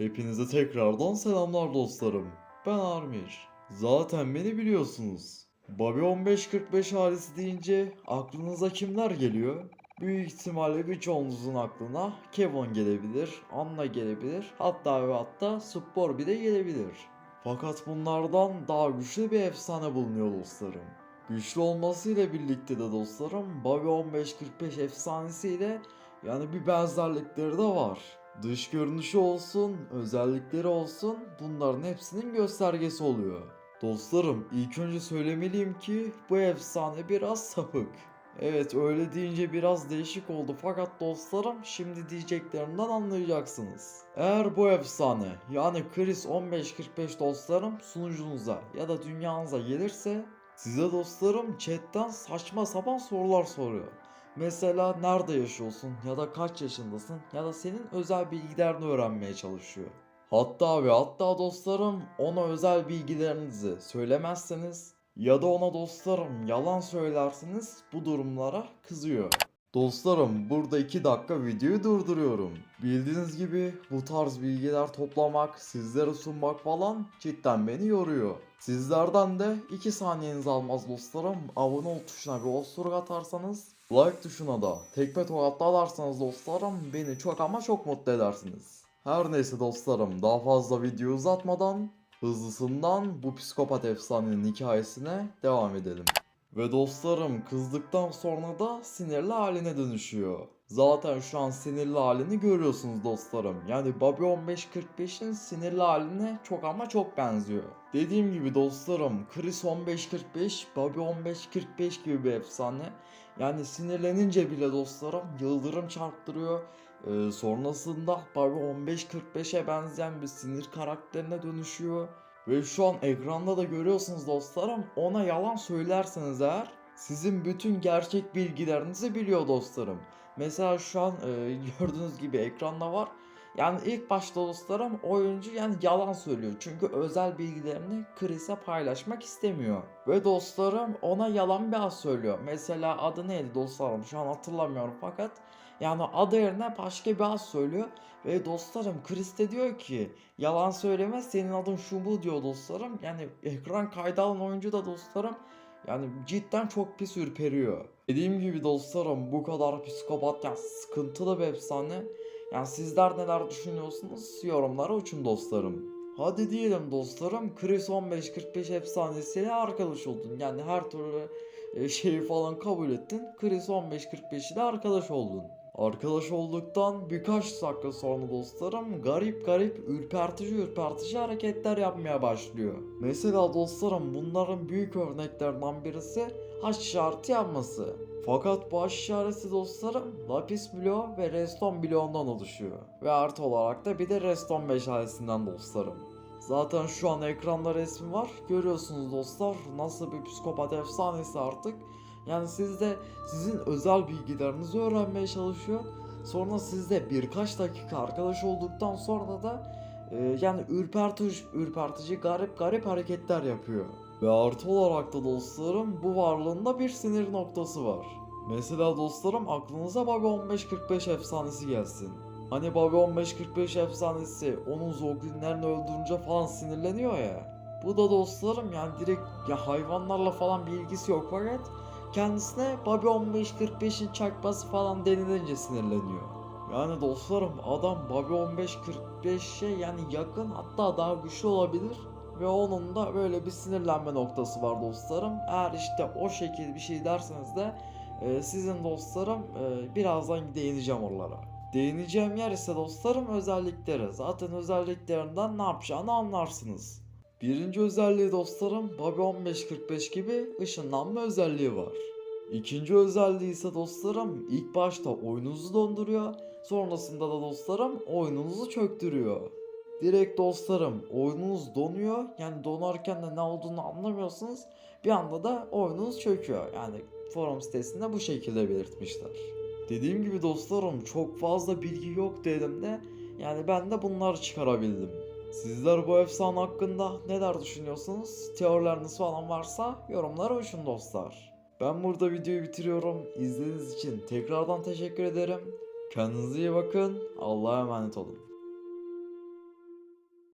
Hepinize tekrardan selamlar dostlarım. Ben Armir. Zaten beni biliyorsunuz. Bobby 1545 ailesi deyince aklınıza kimler geliyor? Büyük ihtimalle birçoğunuzun aklına Kevin gelebilir, Anna gelebilir, hatta ve hatta Spor bir de gelebilir. Fakat bunlardan daha güçlü bir efsane bulunuyor dostlarım. Güçlü olmasıyla birlikte de dostlarım Bobby 1545 efsanesiyle yani bir benzerlikleri de var. Dış görünüşü olsun, özellikleri olsun bunların hepsinin göstergesi oluyor. Dostlarım ilk önce söylemeliyim ki bu efsane biraz sapık. Evet öyle deyince biraz değişik oldu fakat dostlarım şimdi diyeceklerimden anlayacaksınız. Eğer bu efsane yani Chris 1545 dostlarım sunucunuza ya da dünyanıza gelirse size dostlarım chatten saçma sapan sorular soruyor. Mesela nerede yaşıyorsun ya da kaç yaşındasın ya da senin özel bilgilerini öğrenmeye çalışıyor. Hatta ve hatta dostlarım ona özel bilgilerinizi söylemezseniz ya da ona dostlarım yalan söylerseniz bu durumlara kızıyor. Dostlarım burada 2 dakika videoyu durduruyorum. Bildiğiniz gibi bu tarz bilgiler toplamak, sizlere sunmak falan cidden beni yoruyor. Sizlerden de 2 saniyenizi almaz dostlarım. Abone ol tuşuna bir osturuk atarsanız, like tuşuna da tekme tokatla atarsanız dostlarım beni çok ama çok mutlu edersiniz. Her neyse dostlarım daha fazla video uzatmadan hızlısından bu psikopat efsanenin hikayesine devam edelim. Ve dostlarım kızdıktan sonra da sinirli haline dönüşüyor. Zaten şu an sinirli halini görüyorsunuz dostlarım. Yani Bobby 1545'in sinirli haline çok ama çok benziyor. Dediğim gibi dostlarım Chris 1545, Bobby 1545 gibi bir efsane. Yani sinirlenince bile dostlarım yıldırım çarptırıyor. Ee, sonrasında Bobby 1545'e benzeyen bir sinir karakterine dönüşüyor. Ve şu an ekranda da görüyorsunuz dostlarım ona yalan söylerseniz eğer sizin bütün gerçek bilgilerinizi biliyor dostlarım. Mesela şu an e, gördüğünüz gibi ekranda var. Yani ilk başta dostlarım oyuncu yani yalan söylüyor. Çünkü özel bilgilerini Chris'e paylaşmak istemiyor. Ve dostlarım ona yalan bir ad söylüyor. Mesela adı neydi dostlarım şu an hatırlamıyorum fakat yani adı yerine başka bir ad söylüyor. Ve dostlarım Chris de diyor ki yalan söyleme senin adın şu bu diyor dostlarım. Yani ekran kaydı alan oyuncu da dostlarım yani cidden çok pis ürperiyor. Dediğim gibi dostlarım bu kadar psikopat yani sıkıntılı bir efsane. Yani sizler neler düşünüyorsunuz yorumlara uçun dostlarım. Hadi diyelim dostlarım Chris 1545 efsanesiyle arkadaş oldun. Yani her türlü e, şeyi falan kabul ettin. Chris 1545 ile arkadaş oldun. Arkadaş olduktan birkaç dakika sonra dostlarım garip garip ürpertici ürpertici hareketler yapmaya başlıyor. Mesela dostlarım bunların büyük örneklerinden birisi haş işareti yapması. Fakat bu haş işareti dostlarım lapis bloğu ve reston bloğundan oluşuyor. Ve artı olarak da bir de reston meşalesinden dostlarım. Zaten şu an ekranda resmi var. Görüyorsunuz dostlar nasıl bir psikopat efsanesi artık. Yani sizde sizin özel bilgilerinizi öğrenmeye çalışıyor. Sonra sizde birkaç dakika arkadaş olduktan sonra da e, yani ürpertici, ürpertici garip garip hareketler yapıyor. Ve artı olarak da dostlarım bu varlığında bir sinir noktası var. Mesela dostlarım aklınıza Bobby 1545 efsanesi gelsin. Hani Bobby 1545 efsanesi onun Zoglinlerini öldürünce falan sinirleniyor ya. Bu da dostlarım yani direkt ya hayvanlarla falan bir ilgisi yok fakat kendisine Bobby 1545'in çakması falan denilince sinirleniyor. Yani dostlarım adam Bobby 1545'e yani yakın hatta daha güçlü olabilir. Ve onun da böyle bir sinirlenme noktası var dostlarım. Eğer işte o şekilde bir şey derseniz de e, sizin dostlarım e, birazdan değineceğim oralara. Değineceğim yer ise dostlarım özellikleri. Zaten özelliklerinden ne yapacağını anlarsınız. Birinci özelliği dostlarım Bobby 1545 gibi ışınlanma özelliği var. İkinci özelliği ise dostlarım ilk başta oyununuzu donduruyor. Sonrasında da dostlarım oyununuzu çöktürüyor. Direkt dostlarım oyununuz donuyor. Yani donarken de ne olduğunu anlamıyorsunuz. Bir anda da oyununuz çöküyor. Yani forum sitesinde bu şekilde belirtmişler. Dediğim gibi dostlarım çok fazla bilgi yok elimde. Yani ben de bunları çıkarabildim. Sizler bu efsane hakkında neler düşünüyorsunuz? Teorileriniz falan varsa yorumlara uçun dostlar. Ben burada videoyu bitiriyorum. İzlediğiniz için tekrardan teşekkür ederim. Kendinize iyi bakın. Allah'a emanet olun.